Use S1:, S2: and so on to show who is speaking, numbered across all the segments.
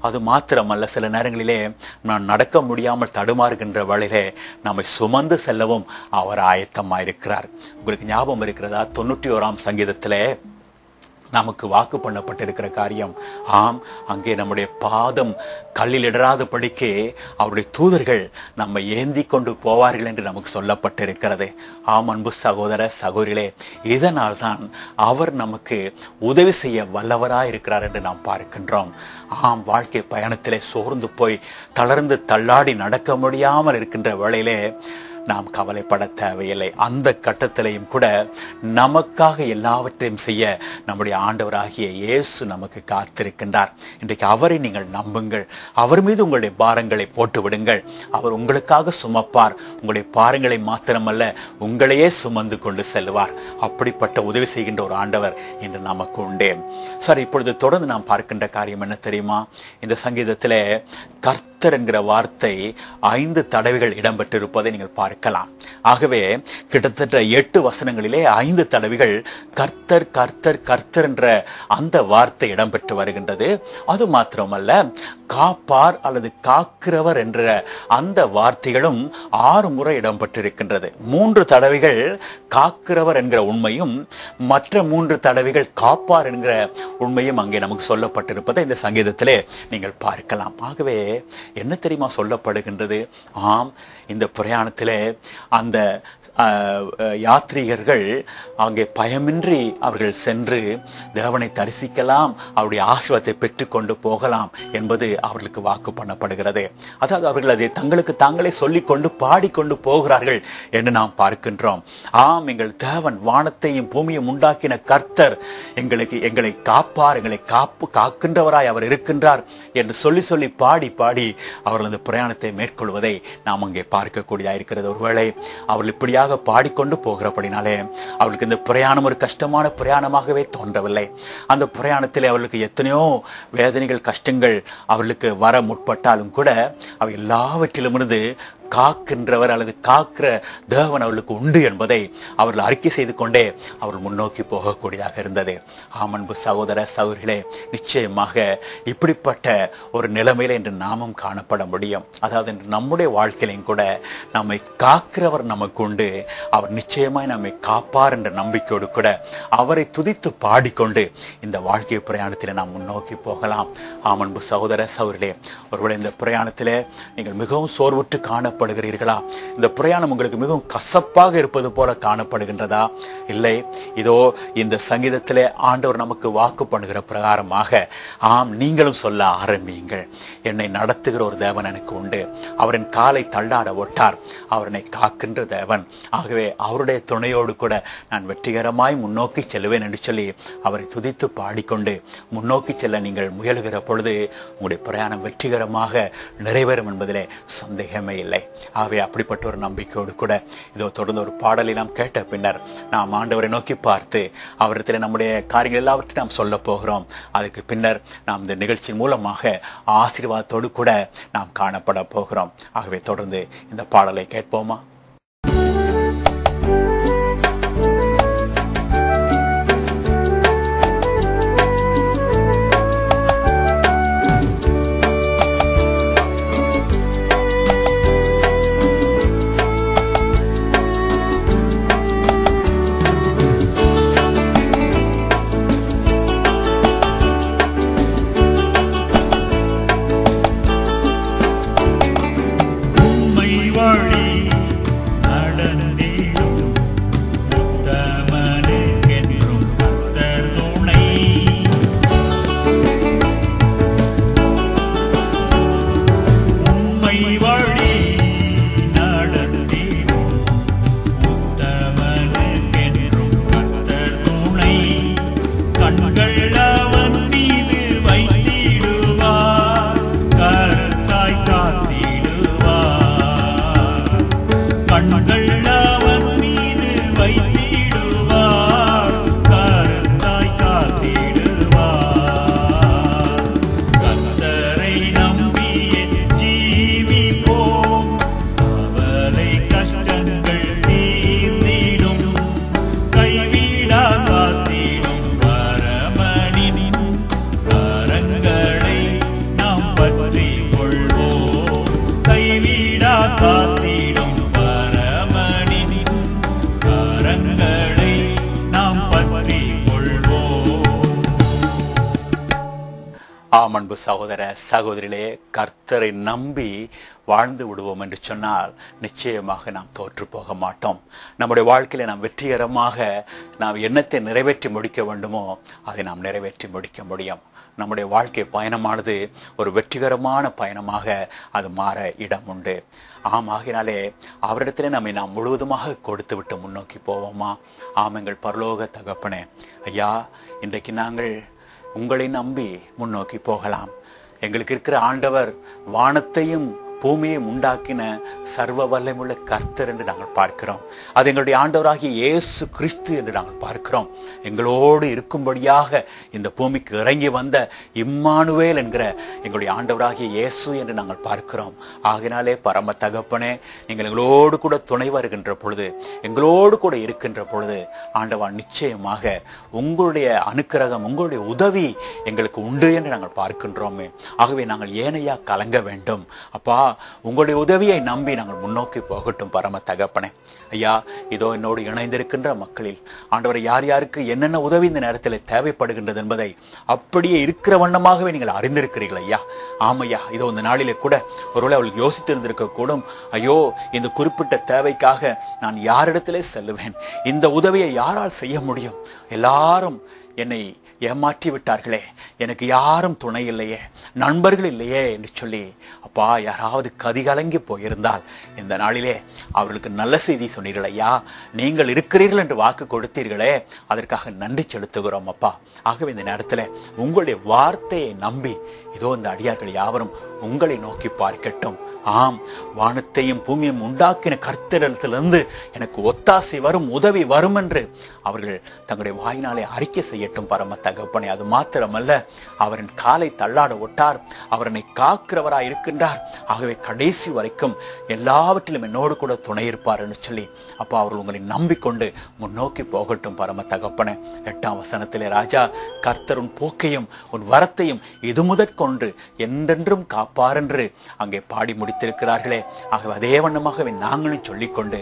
S1: அது மாத்திரமல்ல சில நேரங்களிலே நான் நடக்க முடியாமல் தடுமாறுகின்ற வழியிலே நம்மை சுமந்து செல்லவும் அவர் ஆயத்தமாயிருக்கிறார். உங்களுக்கு ஞாபகம் இருக்கிறதா? தொண்ணூற்றி ஓராம் சங்கீதத்திலே நமக்கு வாக்கு பண்ணப்பட்டிருக்கிற காரியம். ஆம் அங்கே நம்முடைய பாதம் கல்லில் இடராத படிக்கே அவருடைய தூதர்கள் நம்மை ஏந்தி கொண்டு போவார்கள் என்று நமக்கு சொல்லப்பட்டிருக்கிறது. ஆம் அன்பு சகோதர சகோதரிகளே இதனால் தான் அவர் நமக்கு உதவி செய்ய வல்லவராக இருக்கிறார் என்று நாம் பார்க்கின்றோம். ஆம் வாழ்க்கை பயணத்திலே சோர்ந்து போய் தளர்ந்து தள்ளாடி நடக்க முடியாமல் இருக்கின்ற வேளையிலே நாம் கவலைப்பட தேவையில்லை. அந்த கட்டத்திலையும் கூட நமக்காக எல்லாவற்றையும் செய்ய நம்முடைய ஆண்டவராகிய இயேசு நமக்கு காத்திருக்கின்றார். இன்றைக்கு அவரை நீங்கள் நம்புங்கள். அவர் மீது உங்களுடைய பாரங்களை போட்டு விடுங்கள் அவர் உங்களுக்காக சுமப்பார். உங்களுடைய பாரங்களை மாத்திரமல்ல உங்களையே சுமந்து கொண்டு செல்வார் அப்படிப்பட்ட உதவி செய்கின்ற ஒரு ஆண்டவர் என்று நமக்கு உண்டே. சார் இப்பொழுது தொடர்ந்து நாம் பார்க்கின்ற காரியம் என்ன தெரியுமா? இந்த சங்கீதத்திலே கர்த்தர் என்கிற வார்த்தை ஐந்து தடவைகள் இடம்பெற்றிருப்பதை நீங்கள் பார்க்கலாம். ஆகவே கிட்டத்தட்ட எட்டு வசனங்களிலே ஐந்து தடவைகள் கர்த்தர் கர்த்தர் கர்த்தர் என்ற அந்த வார்த்தை இடம்பெற்று வருகின்றது. அது மாத்திரமல்ல காப்பார் அல்லது காக்கிறவர் என்ற அந்த வார்த்தைகளும் ஆறு முறை இடம்பெற்றிருக்கின்றது. மூன்று தடவைகள் காக்கிறவர் என்கிற உண்மையும் மற்ற மூன்று தடவைகள் காப்பார் என்கிற உண்மையும் அங்கே நமக்கு சொல்லப்பட்டிருப்பதை இந்த சங்கீதத்திலே நீங்கள் பார்க்கலாம். ஆகவே என்ன தெரியுமா சொல்லப்படுகின்றது? ஆம் இந்த பிரயாணத்தில் அந்த யாத்ரீகர்கள் அங்கே பயமின்றி அவர்கள் சென்று தேவனை தரிசிக்கலாம் அவருடைய ஆசீர்வாதத்தை பெற்றுக்கொண்டு போகலாம் என்பது அவர்களுக்கு வாக்கு பண்ணப்படுகிறது. அதாவது அவர்கள் அதை தங்களுக்கு தாங்களே சொல்லிக்கொண்டு பாடிக்கொண்டு போகிறார்கள் என்று நாம் பார்க்கின்றோம். ஆம் எங்கள் தேவன் வானத்தையும் பூமியும் உண்டாக்கின கர்த்தர் எங்களுக்கு எங்களை காப்பார் எங்களை காப்பு காக்கின்றவராய் அவர் இருக்கின்றார் என்று சொல்லி சொல்லி பாடி பாடி அவர்கள் அந்த பிரயாணத்தை மேற்கொள்வதை நாம் அங்கே பார்க்கக்கூடியதாக இருக்கிறது. ஒருவேளை அவர்கள் இப்படியாக பாடிக்கொண்டு போகிறபடினாலே அவர்களுக்கு இந்த பிரயாணம் ஒரு கஷ்டமான பிரயாணமாகவே தோன்றவில்லை. அந்த பிரயாணத்தில் அவர்களுக்கு எத்தனையோ வேதனைகள் கஷ்டங்கள் அவர்களுக்கு வர முற்பட்டாலும் கூட அவை எல்லாவற்றிலுமிருந்து காக்கின்றவர் அல்லது காக்கிற தேவன் அவர்களுக்கு உண்டு என்பதை அவர்கள் அறிக்கை செய்து கொண்டே அவர்கள் முன்னோக்கி போகக்கூடியதாக இருந்தது. ஆமன்பு சகோதர சகோதரிகளே நிச்சயமாக இப்படிப்பட்ட ஒரு நிலைமையில இன்று நாமும் காணப்பட முடியும். அதாவது இன்று நம்முடைய வாழ்க்கையிலையும் கூட நம்மை காக்கிறவர் நமக்கு உண்டு. அவர் நிச்சயமாய் நம்மை காப்பார் என்ற நம்பிக்கையோடு கூட அவரை துதித்து பாடிக்கொண்டு இந்த வாழ்க்கை பிரயாணத்தில் நாம் முன்னோக்கி போகலாம். ஆமன்பு சகோதர சகோதரிகளே ஒருவேளை இந்த பிரயாணத்திலே நீங்கள் மிகவும் சோர்வுற்று காண காணப்படுகிறீர்களா? இந்த பிரயாணம் உங்களுக்கு மிகவும் கசப்பாக இருப்பது போல காணப்படுகின்றதா? இல்லை. இதோ இந்த சங்கீதத்திலே ஆண்டவர் நமக்கு வாக்கு பண்ணுகிற பிரகாரமாக ஆம் நீங்களும் சொல்ல ஆரம்பியுங்கள். என்னை நடத்துகிற ஒரு தேவன் எனக்கு உண்டு. அவரின் காலை தள்ளாட ஒட்டார். அவரனை காக்கின்ற தேவன். ஆகவே அவருடைய துணையோடு கூட நான் வெற்றிகரமாய் முன்னோக்கி செல்வேன் என்று சொல்லி அவரை துதித்து பாடிக்கொண்டு முன்னோக்கி செல்ல நீங்கள் முயலுகிற பொழுது உங்களுடைய பிரயாணம் வெற்றிகரமாக நிறைவேறும் என்பதிலே சந்தேகமே இல்லை. ஆகவே அப்படிப்பட்ட ஒரு நம்பிக்கையோடு கூட இதோ தொடர்ந்து ஒரு பாடலை நாம் கேட்ட பின்னர் நாம் ஆண்டவரை நோக்கி பார்த்து அவரிடத்தில் நம்முடைய காரியங்கள் எல்லாவற்றையும் நாம் சொல்ல போகிறோம். அதுக்கு பின்னர் நாம் இந்த நிகழ்ச்சியின் மூலமாக ஆசீர்வாதத்தோடு கூட நாம் காணப்பட போகிறோம். ஆகவே தொடர்ந்து இந்த பாடலை கேட்போமா?
S2: காத்திடும் பரமனின் கரங்களை நாம் பற்றிக் கொள்வோம்.
S1: ஆம் அன்பு சகோதர சகோதரிலே கர்த்தரை நம்பி வாழ்ந்து விடுவோம் என்று சொன்னால் நிச்சயமாக நாம் தோற்று போக மாட்டோம். நம்முடைய வாழ்க்கையில நாம் வெற்றிகரமாக நாம் எண்ணத்தை நிறைவேற்றி முடிக்க வேண்டுமோ அதை நாம் நிறைவேற்றி முடிக்க முடியும். நம்முடைய வாழ்க்கை பயணமானது ஒரு வெற்றிகரமான பயணமாக அது மாற இடம் உண்டு. ஆம் ஆகினாலே அவரிடத்திலே நம்மை நாம் முழுவதுமாக கொடுத்து விட்டு முன்னோக்கி போவோமா? ஆம் எங்கள் பரலோக தகப்பனே. ஐயா இன்றைக்கு நாங்கள் உங்களை நம்பி முன்னோக்கி போகலாம். எங்களுக்கு இருக்கிற ஆண்டவர் வானத்தையும் பூமியை உண்டாக்கின சர்வ வல்லமுள்ள கர்த்தர் என்று நாங்கள் பார்க்கிறோம். அது எங்களுடைய ஆண்டவராகிய இயேசு கிறிஸ்து என்று நாங்கள் பார்க்கிறோம். எங்களோடு இருக்கும்படியாக இந்த பூமிக்கு இறங்கி வந்த இம்மானுவேல் என்கிற எங்களுடைய ஆண்டவராகிய இயேசு என்று நாங்கள் பார்க்கிறோம். ஆகினாலே பரம தகப்பனே நீங்கள் எங்களோடு கூட துணை வருகின்ற பொழுது எங்களோடு கூட இருக்கின்ற பொழுது ஆண்டவா நிச்சயமாக உங்களுடைய அனுக்கிரகம் உங்களுடைய உதவி எங்களுக்கு உண்டு என்று நாங்கள் பார்க்கின்றோமே. ஆகவே நாங்கள் ஏனையா கலங்க வேண்டும். அப்பா உங்களுடைய உதவியை நம்பி நாங்கள் முன்னோக்கி போகட்டும் பரம தகப்பனே. ஐயா இதோ என்னோடு இணைந்திருக்கின்ற மக்களில் ஆண்டவர் யார் யாருக்கு என்னென்ன உதவி இந்த நேரத்தில் தேவைப்படுகின்றது என்பதை அப்படியே இருக்கிற வண்ணமாகவே நீங்கள் அறிந்திருக்கிறீர்கள் ஐயா. ஆமையா இதோ இந்த நாளிலே கூட ஒருவேளை அவள் யோசித்திருந்திருக்க கூடும் ஐயோ இந்த குறிப்பிட்ட தேவைக்காக நான் யாரிடத்திலே செல்லுவேன்? இந்த உதவியை யாரால் செய்ய முடியும்? எல்லாரும் என்னை ஏமாற்றி விட்டார்களே எனக்கு யாரும் துணை இல்லையே. நண்பர்கள் இல்லையே என்று சொல்லி அப்பா யாராவது கதிகலங்கி போயிருந்தால் இந்த நாளிலே அவர்களுக்கு நல்ல செய்தி சொன்னீர்கள் ஐயா. நீங்கள் இருக்கிறீர்கள் என்று வாக்கு கொடுத்தீர்களே. அதற்காக நன்றி செலுத்துகிறோம் அப்பா. ஆகவே இந்த நேரத்தில் உங்களுடைய வார்த்தையை நம்பி இதோ இந்த அடியார்கள் யாவரும் உங்களை நோக்கி பார்க்கட்டும். ஆம் வானத்தையும் பூமியும் உண்டாக்கின கர்த்தரிடத்திலிருந்து எனக்கு ஒத்தாசை வரும் உதவி வரும் என்று அவர்கள் தங்களுடைய வாயினாலே அறிக்கை செய்யட்டும் பரம தகப்பனை. அது மாத்திரமல்ல அவரின் காலை தள்ளாட ஒட்டார் அவரனை காக்கிறவராய் இருக்கின்றார். ஆகவே கடைசி வரைக்கும் எல்லாவற்றிலும் என்னோடு கூட துணை இருப்பார் என்று சொல்லி அப்பா அவர்கள் உங்களை நம்பிக்கொண்டு முன்னோக்கி போகட்டும் பரம தகப்பனை. எட்டாம் வசனத்திலே ராஜா கர்த்தர் உன் போக்கையும் உன் வரத்தையும் இது முதற்கொண்டு என்றென்றும் காப்பார் என்று அங்கே பாடி முடி முடித்திருக்கிறார்களே ஆகவே அதே வண்ணமாகவே நாங்களும் சொல்லிக்கொண்டு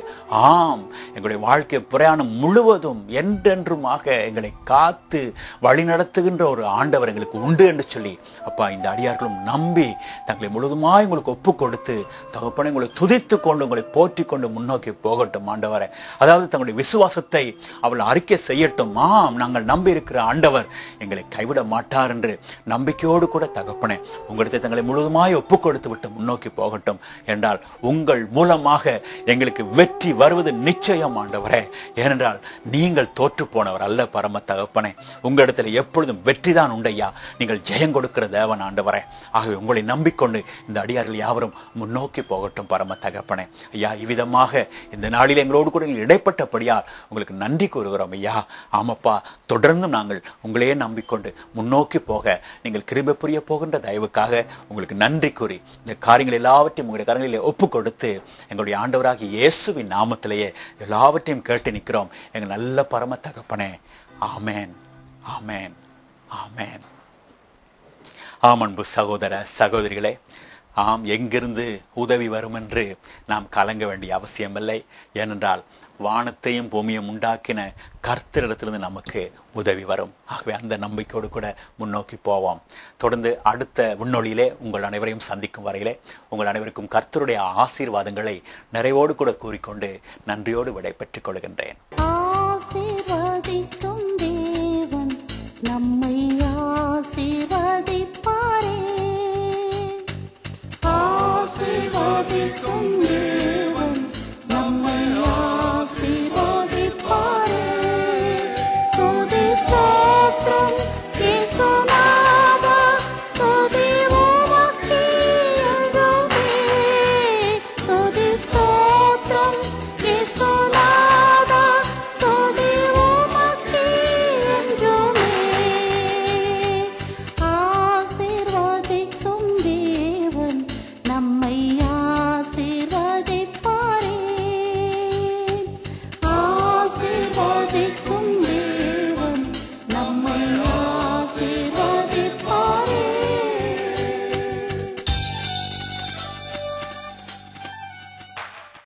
S1: ஆம் எங்களுடைய வாழ்க்கை பிரயாணம் முழுவதும் என்றென்றுமாக எங்களை காத்து வழி நடத்துகின்ற ஒரு ஆண்டவர் எங்களுக்கு உண்டு என்று சொல்லி அப்பா இந்த அடியார்களும் நம்பி தங்களை முழுதுமாய் உங்களுக்கு ஒப்பு கொடுத்து தகப்பனை உங்களை துதித்து கொண்டு உங்களை போற்றி கொண்டு முன்னோக்கி போகட்டும் ஆண்டவரை. அதாவது தங்களுடைய விசுவாசத்தை அவள் அறிக்கை செய்யட்டும். ஆம் நாங்கள் நம்பி இருக்கிற ஆண்டவர் எங்களை கைவிட மாட்டார் என்று நம்பிக்கையோடு கூட தகப்பனே உங்களிடத்தை தங்களை முழுதுமாய் ஒப்பு கொடுத்து விட்டு முன்னோக்கி போகட்டும். ஆகட்டும் என்றால் உங்கள் மூலமாக எங்களுக்கு வெற்றி வருவது நிச்சயம் ஆண்டவரே. ஏனென்றால் நீங்கள் தோற்று போனவர் அல்ல பரம தகப்பனே. உங்களிடத்தில் எப்பொழுதும் வெற்றி தான் உண்டையா? நீங்கள் ஜெயம் கொடுக்கிற தேவன் ஆண்டவரே. ஆகவே உங்களை நம்பிக்கொண்டு இந்த அடியார்கள் யாவரும் முன்னோக்கி போகட்டும் பரம தகப்பனே. ஐயா இவ்விதமாக இந்த நாளில் எங்களோடு கூட இடைப்பட்டபடியால் உங்களுக்கு நன்றி கூறுகிறோம் ஐயா. ஆமப்பா தொடர்ந்து நாங்கள் உங்களையே நம்பிக்கொண்டு முன்னோக்கி போக நீங்கள் கிருபை புரிய போகின்ற தயவுக்காக உங்களுக்கு நன்றி கூறி இந்த காரியங்கள் எல்லாவற்றையும் உங்களுடைய கரங்களிலே ஒப்பு கொடுத்து எங்களுடைய ஆண்டவராகி இயேசுவின் நாமத்திலேயே எல்லாவற்றையும் கேட்டு நிற்கிறோம். எங்கள் நல்ல பரம தகப்பனே ஆமேன் ஆமேன் ஆமேன். ஆமன்பு சகோதர சகோதரிகளே ஆம் எங்கிருந்து உதவி வரும் என்று நாம் கலங்க வேண்டிய அவசியமில்லை. ஏனென்றால் வானத்தையும் பூமியும் உண்டாக்கின கர்த்தரிடத்திலிருந்து நமக்கு உதவி வரும். ஆகவே அந்த நம்பிக்கையோடு கூட முன்னோக்கி போவோம். தொடர்ந்து அடுத்த முன்னொழியிலே உங்கள் அனைவரையும் சந்திக்கும் வரையிலே உங்கள் அனைவருக்கும் கர்த்தருடைய ஆசீர்வாதங்களை நிறைவோடு கூட கூறிக்கொண்டு நன்றியோடு விடை பெற்றுக் கொள்கின்றேன்.